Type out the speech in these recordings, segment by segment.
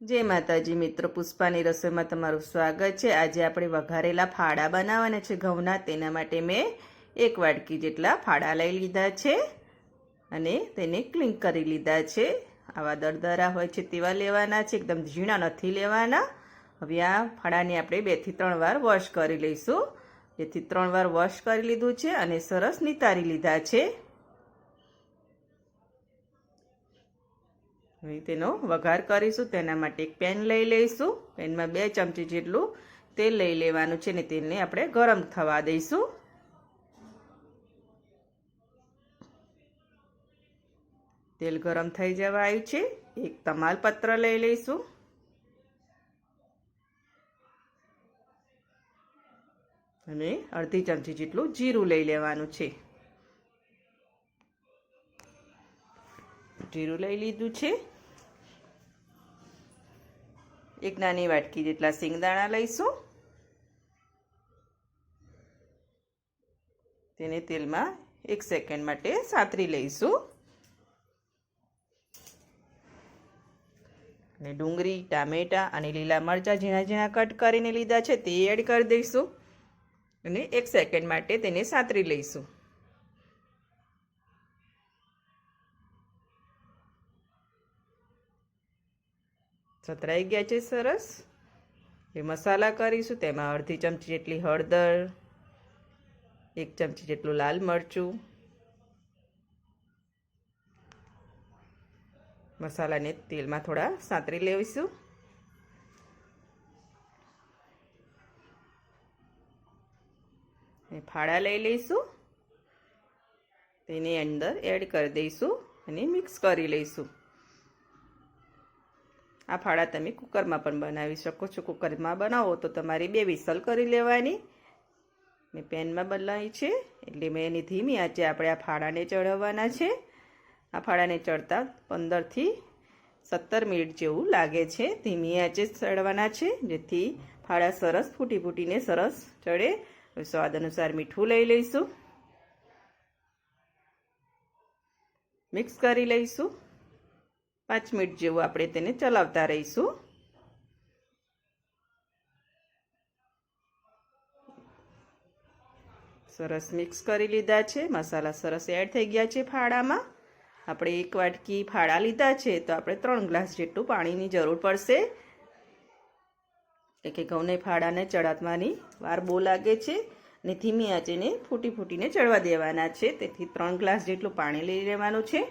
જય માતાજી મિત્રો, પુષ્પાની રસોઈમાં તમારું સ્વાગત છે. આજે આપણે વઘારેલા ફાડા બનાવવાના છે. ઘઉંના તેના માટે મેં એક વાટકી જેટલા ફાડા લઈ લીધા છે અને તેને ક્લીન કરી લીધા છે. આવા દરદરા હોય છે તેવા લેવાના છે. એકદમ ઝીણા નથી લેવાના. હવે આ ફાડાને આપણે બેથી ત્રણ વાર વોશ કરી લઈશું. બેથી ત્રણ વાર વોશ કરી લીધું છે અને સરસ નિતારી લીધા છે. હવે તેનો વઘાર કરીશું તેના માટે એક પેન લઈ લઈશું, પેનમાં બે ચમચી જેટલું તેલ લઈ લેવાનું છે ને તેલને આપણે ગરમ થવા દઈશું. તેલ ગરમ થઈ જવા આવ્યું છે, એક તમાલપત્ર લઈ લઈશું. અને અડધી ચમચી જેટલું જીરું લઈ લેવાનું છે. જીરું લઈ લીધું છે. એક નાની વાટકી જેટલા સિંગદાણા લઈશું. તેને તેલમાં એક સેકન્ડ માટે સાતરી લઈશું. અને ડુંગળી, ટામેટા અને લીલા મરચાં ઝીણા ઝીણા કટ કરીને લીધા છે, તે એડ કરી દઈશું. અને એક સેકન્ડ માટે તેને સાતરી લઈશું. સતરાઈ ગયા છે સરસ. એ મસાલા કરીશું, તેમાં અડધી ચમચી જેટલી હળદર, એક ચમચી જેટલું લાલ મરચું. મસાલાને તેલમાં થોડા સાંતરી લેવીશું. ફાળા લઈ લઈશું. તેની અંદર એડ કરી દઈશું અને મિક્સ કરી લઈશું. આ ફાળા તમે કુકરમાં પણ બનાવી શકો છો. કુકરમાં બનાવો તો તમારી બે વિસલ કરી લેવાની. મેં પેનમાં બનાવી છે. એટલે મેં એની ધીમી આંચે આપણે આ ફાળાને ચડાવવાના છે. આ ફાળાને ચડતા પંદરથી સત્તર મિનિટ જેવું લાગે છે. ધીમી આંચે ચડવાના છે, જેથી ફાળા સરસ ફૂટી ફૂટીને સરસ ચડે. સ્વાદ અનુસાર મીઠું લઈ લઈશું. મિક્સ કરી લઈશું. પાંચ મિનિટ જેવું આપણે તેને ચલાવતા રહીશું. સરસ મિક્સ કરી લીધા છે. મસાલા સરસ એડ થઈ ગયા છે ફાળામાં. આપણે એક વાટકી ફાળા લીધા છે તો આપણે ત્રણ ગ્લાસ જેટલું પાણીની જરૂર પડશે. એટલે ઘઉંને ફાળાને ચડાવવાની વાર બહુ લાગે છે અને ધીમી આંચીને ફૂટી ફૂટીને ચડવા દેવાના છે. તેથી ત્રણ ગ્લાસ જેટલું પાણી લઈ લેવાનું છે.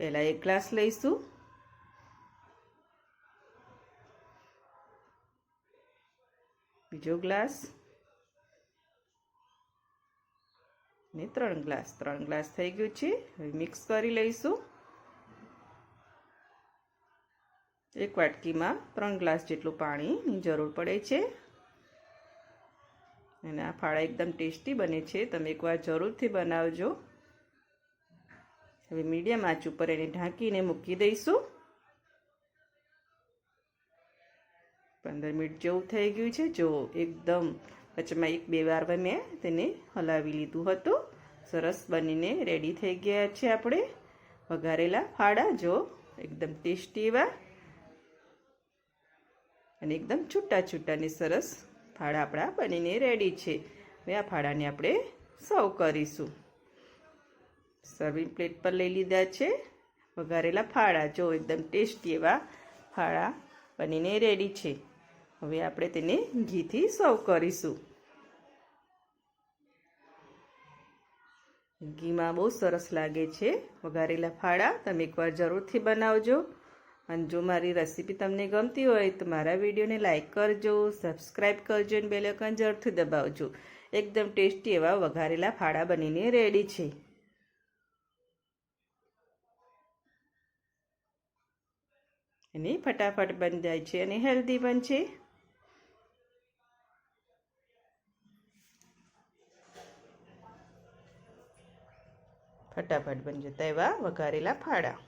પહેલાં એક ગ્લાસ લઈશું. બીજો ગ્લાસ. ને ત્રણ ગ્લાસ. ત્રણ ગ્લાસ થઈ ગયું છે. હવે મિક્સ કરી લઈશું. એક વાટકીમાં ત્રણ ગ્લાસ જેટલું પાણીની જરૂર પડે છે. અને આ ફાળા એકદમ ટેસ્ટી બને છે. તમે એકવાર જરૂરથી બનાવજો. હવે મીડિયમ આંચ ઉપર એને ઢાંકીને મૂકી દઈશું. પંદર મિનિટ જેવું થઈ ગયું છે. જો એકદમ વચમાં એક બે વાર મેં તેને હલાવી લીધું હતું. સરસ બનીને રેડી થઈ ગયા છે આપણે વઘારેલા ફાડા. જો એકદમ ટેસ્ટી એવા અને એકદમ છૂટા છૂટાને સરસ ફાડા આપણા બનીને રેડી છે. હવે આ ફાડાને આપણે સર્વ કરીશું. સર્વિંગ પ્લેટ પર લઈ લીધા છે. વઘારેલા ફાળા. જો એકદમ ટેસ્ટી એવા ફાળા બનીને રેડી છે. હવે આપણે તેને ઘીથી સર્વ કરીશું. ઘીમાં બહુ સરસ લાગે છે વઘારેલા ફાળા. તમે એકવાર જરૂરથી બનાવજો. અને જો મારી રેસીપી તમને ગમતી હોય તો મારા વિડીયોને લાઇક કરજો સબસ્ક્રાઈબ કરજો અને બેલેકન જરૂરથી દબાવજો. એકદમ ટેસ્ટી એવા વઘારેલા ફાળા બનીને રેડી છે. અને ફટાફટ બની જાય છે અને હેલ્ધી પણ છે. ફટાફટ બની જતા એવા વઘારેલા ફાડા.